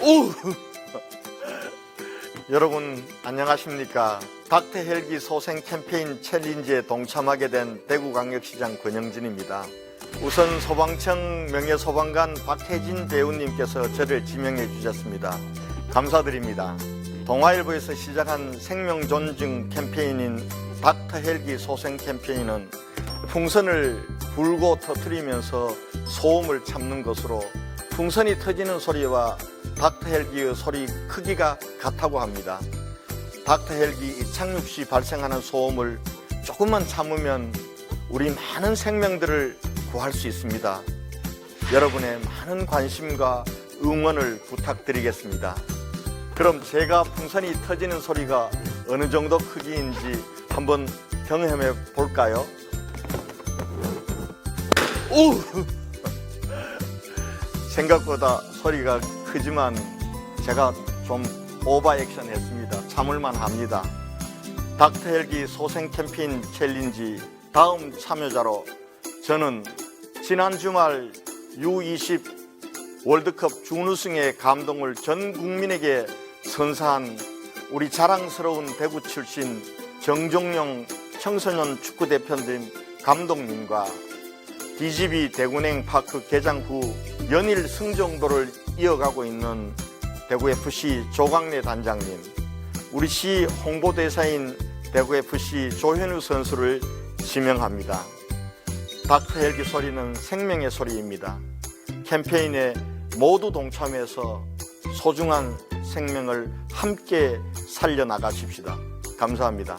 오! 여러분 안녕하십니까? 닥터 헬기 소생 캠페인 챌린지에 동참하게 된 대구광역시장 권영진입니다. 우선 소방청 명예소방관 박혜진 배우님께서 저를 지명해 주셨습니다. 감사드립니다. 동아일보에서 시작한 생명 존중 캠페인인 닥터 헬기 소생 캠페인은 풍선을 불고 터뜨리면서 소음을 참는 것으로 풍선이 터지는 소리와 닥터 헬기의 소리 크기가 같다고 합니다. 닥터 헬기 이착륙 시 발생하는 소음을 조금만 참으면 우리 많은 생명들을 구할 수 있습니다. 여러분의 많은 관심과 응원을 부탁드리겠습니다. 그럼 제가 풍선이 터지는 소리가 어느 정도 크기인지 한번 경험해 볼까요? 오! 생각보다 소리가 크지만 제가 좀 오버 액션 했습니다. 참을만 합니다. 닥터 헬기 소생 캠페인 챌린지 다음 참여자로 저는 지난 주말 U20 월드컵 준우승의 감동을 전 국민에게 선사한 우리 자랑스러운 대구 출신 정종용 청소년 축구대표님 감독님과 DGB 대구냉 파크 개장 후 연일 승정도를 이어가고 있는 대구FC 조광래 단장님, 우리 시 홍보대사인 대구FC 조현우 선수를 지명합니다. 닥터 헬기 소리는 생명의 소리입니다. 캠페인에 모두 동참해서 소중한 생명을 함께 살려나가십시다. 감사합니다.